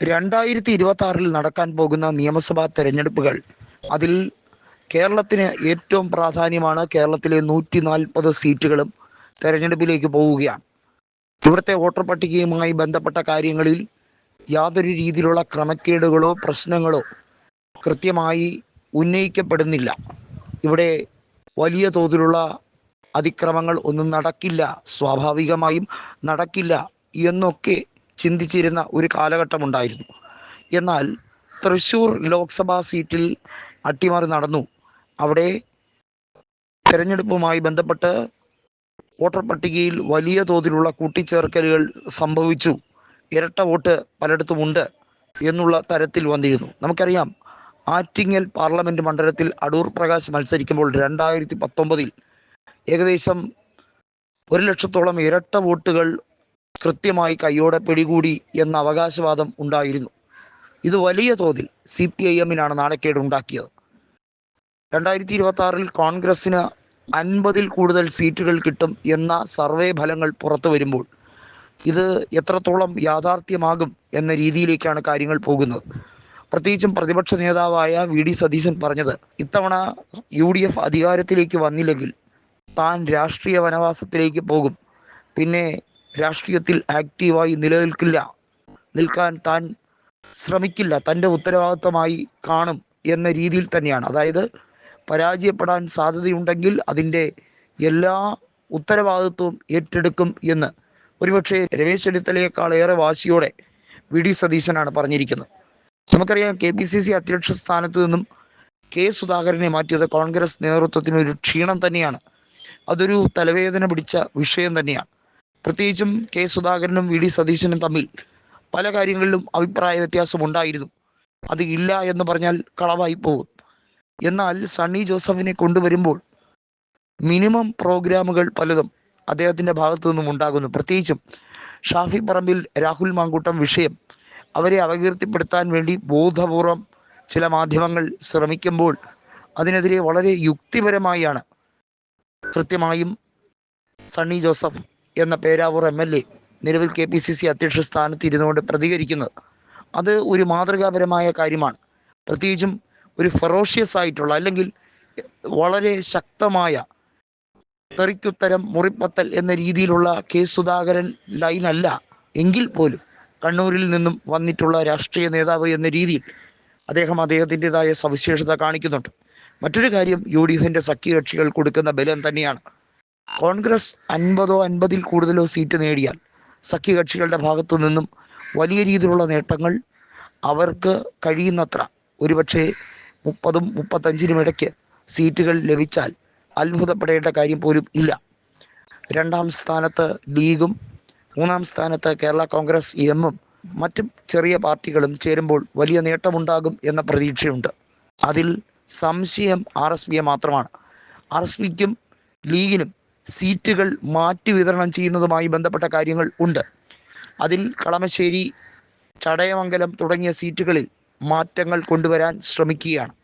രണ്ടായിരത്തി ഇരുപത്തി ആറിൽ നടക്കാൻ പോകുന്ന നിയമസഭാ തെരഞ്ഞെടുപ്പുകൾ അതിൽ കേരളത്തിന് ഏറ്റവും പ്രാധാന്യമാണ് കേരളത്തിലെ നൂറ്റി നാൽപ്പത് സീറ്റുകളും തെരഞ്ഞെടുപ്പിലേക്ക് പോവുകയാണ്. ഇവിടുത്തെ വോട്ടർ പട്ടികയുമായി ബന്ധപ്പെട്ട കാര്യങ്ങളിൽ യാതൊരു രീതിയിലുള്ള ക്രമക്കേടുകളോ പ്രശ്നങ്ങളോ കൃത്യമായി ഉന്നയിക്കപ്പെടുന്നില്ല. ഇവിടെ വലിയ തോതിലുള്ള അതിക്രമങ്ങൾ ഒന്നും നടക്കില്ല. സ്വാഭാവികമായും നടക്കില്ല എന്നൊക്കെ ചിന്തിച്ചിരുന്ന ഒരു കാലഘട്ടമുണ്ടായിരുന്നു. എന്നാൽ തൃശൂർ ലോക്സഭാ സീറ്റിൽ അട്ടിമറി നടന്നു. അവിടെ തെരഞ്ഞെടുപ്പുമായി ബന്ധപ്പെട്ട് വോട്ടർ പട്ടികയിൽ വലിയ തോതിലുള്ള കൂട്ടിച്ചേർക്കലുകൾ സംഭവിച്ചു. ഇരട്ട വോട്ട് പലയിടത്തുമുണ്ട് എന്നുള്ള തരത്തിൽ വന്നിരുന്നു. നമുക്കറിയാം ആറ്റിങ്ങൽ പാർലമെന്റ് മണ്ഡലത്തിൽ അടൂർ പ്രകാശ് മത്സരിക്കുമ്പോൾ രണ്ടായിരത്തി പത്തൊമ്പതിൽ ഏകദേശം ഒരു ലക്ഷത്തോളം ഇരട്ട വോട്ടുകൾ കൃത്യമായി കൈയോടെ പിടികൂടി എന്ന അവകാശവാദം ഉണ്ടായിരുന്നു. ഇത് വലിയ തോതിൽ സി പി ഐ എമ്മിനാണ് നാണക്കേട് ഉണ്ടാക്കിയത്. രണ്ടായിരത്തി ഇരുപത്തി ആറിൽ കോൺഗ്രസിന് അൻപതിൽ കൂടുതൽ സീറ്റുകൾ കിട്ടും എന്ന സർവേ ഫലങ്ങൾ പുറത്തു വരുമ്പോൾ ഇത് എത്രത്തോളം യാഥാർത്ഥ്യമാകും എന്ന രീതിയിലേക്കാണ് കാര്യങ്ങൾ പോകുന്നത്. പ്രത്യേകിച്ചും പ്രതിപക്ഷ നേതാവായ വി ഡി സതീശൻ പറഞ്ഞത് ഇത്തവണ യു ഡി എഫ് അധികാരത്തിലേക്ക് വന്നില്ലെങ്കിൽ താൻ രാഷ്ട്രീയ വനവാസത്തിലേക്ക് പോകും. പിന്നെ രാഷ്ട്രീയത്തിൽ ആക്റ്റീവായി നിലനിൽക്കില്ല. നിൽക്കാൻ താൻ ശ്രമിക്കില്ല. തന്റെ ഉത്തരവാദിത്തമായി കാണും എന്ന രീതിയിൽ തന്നെയാണ്. അതായത് പരാജയപ്പെടാൻ സാധ്യതയുണ്ടെങ്കിൽ അതിന്റെ എല്ലാ ഉത്തരവാദിത്വവും ഏറ്റെടുക്കും എന്ന്. ഒരുപക്ഷെ രമേശ് ചെന്നിത്തലയേക്കാൾ ഏറെ വാശിയോടെ വി ഡി സതീശനാണ് പറഞ്ഞിരിക്കുന്നത്. നമുക്കറിയാം കെ പി സി സി അധ്യക്ഷ സ്ഥാനത്ത് നിന്നും കെ സുധാകരനെ മാറ്റിയത് കോൺഗ്രസ് നേതൃത്വത്തിന് ഒരു ക്ഷീണം തന്നെയാണ്. അതൊരു തലവേദന പിടിച്ച വിഷയം തന്നെയാണ്. പ്രത്യേകിച്ചും കെ സുധാകരനും വി ഡി സതീശനും തമ്മിൽ പല കാര്യങ്ങളിലും അഭിപ്രായ വ്യത്യാസം ഉണ്ടായിരുന്നു. അത് ഇല്ല എന്ന് പറഞ്ഞാൽ കളവായി പോകും. എന്നാൽ സണ്ണി ജോസഫിനെ കൊണ്ടുവരുമ്പോൾ മിനിമം പ്രോഗ്രാമുകൾ പലതും അദ്ദേഹത്തിന്റെ ഭാഗത്തു നിന്നും ഉണ്ടാകുന്നു. പ്രത്യേകിച്ചും ഷാഫി പറമ്പിൽ രാഹുൽ മാങ്കൂട്ടം വിഷയം അവരെ അപകീർത്തിപ്പെടുത്താൻ വേണ്ടി ബോധപൂർവം ചില മാധ്യമങ്ങൾ ശ്രമിക്കുമ്പോൾ അതിനെതിരെ വളരെ യുക്തിപരമായാണ് കൃത്യമായും സണ്ണി ജോസഫ് എന്ന പേരാവൂർ എം എൽ എ നിലവിൽ കെ പി സി സി അധ്യക്ഷ സ്ഥാനത്ത് ഇരുന്നുകൊണ്ട് പ്രതികരിക്കുന്നത്. അത് ഒരു മാതൃകാപരമായ കാര്യമാണ്. പ്രത്യേകിച്ചും ഒരു ഫെറോഷ്യസ് ആയിട്ടുള്ള അല്ലെങ്കിൽ വളരെ ശക്തമായ തെറിക്കുത്തരം മുറിപ്പത്തൽ എന്ന രീതിയിലുള്ള കെ സുധാകരൻ ലൈനല്ല എങ്കിൽ പോലും കണ്ണൂരിൽ നിന്നും വന്നിട്ടുള്ള രാഷ്ട്രീയ നേതാവ് എന്ന രീതിയിൽ അദ്ദേഹം അദ്ദേഹത്തിന്റെതായ സവിശേഷത കാണിക്കുന്നുണ്ട്. മറ്റൊരു കാര്യം യു ഡി എഫിന്റെ സഖ്യകക്ഷികൾ കൊടുക്കുന്ന ബലം തന്നെയാണ്. കോൺഗ്രസ് അൻപതോ അൻപതിൽ കൂടുതലോ സീറ്റ് നേടിയാൽ സഖ്യകക്ഷികളുടെ ഭാഗത്തു നിന്നും വലിയ രീതിയിലുള്ള നേട്ടങ്ങൾ അവർക്ക് കഴിയുന്നത്ര. ഒരുപക്ഷെ മുപ്പതും മുപ്പത്തഞ്ചിനും ഇടയ്ക്ക് സീറ്റുകൾ ലഭിച്ചാൽ അത്ഭുതപ്പെടേണ്ട കാര്യം പോലും ഇല്ല. രണ്ടാം സ്ഥാനത്ത് ലീഗും മൂന്നാം സ്ഥാനത്ത് കേരള കോൺഗ്രസ് എമ്മും മറ്റും ചെറിയ പാർട്ടികളും ചേരുമ്പോൾ വലിയ നേട്ടമുണ്ടാകും എന്ന പ്രതീക്ഷയുണ്ട്. അതിൽ സംശയം ആർ എസ് പിയെ മാത്രമാണ്. ആർ എസ് പിക്കും ലീഗിനും സീറ്റുകൾ മാറ്റി വിതരണം ചെയ്യുന്നതുമായി ബന്ധപ്പെട്ട കാര്യങ്ങൾ ഉണ്ട്. അതിൽ കളമശ്ശേരി ചടയമംഗലം തുടങ്ങിയ സീറ്റുകളിൽ മാറ്റങ്ങൾ കൊണ്ടുവരാൻ ശ്രമിക്കുകയാണ്.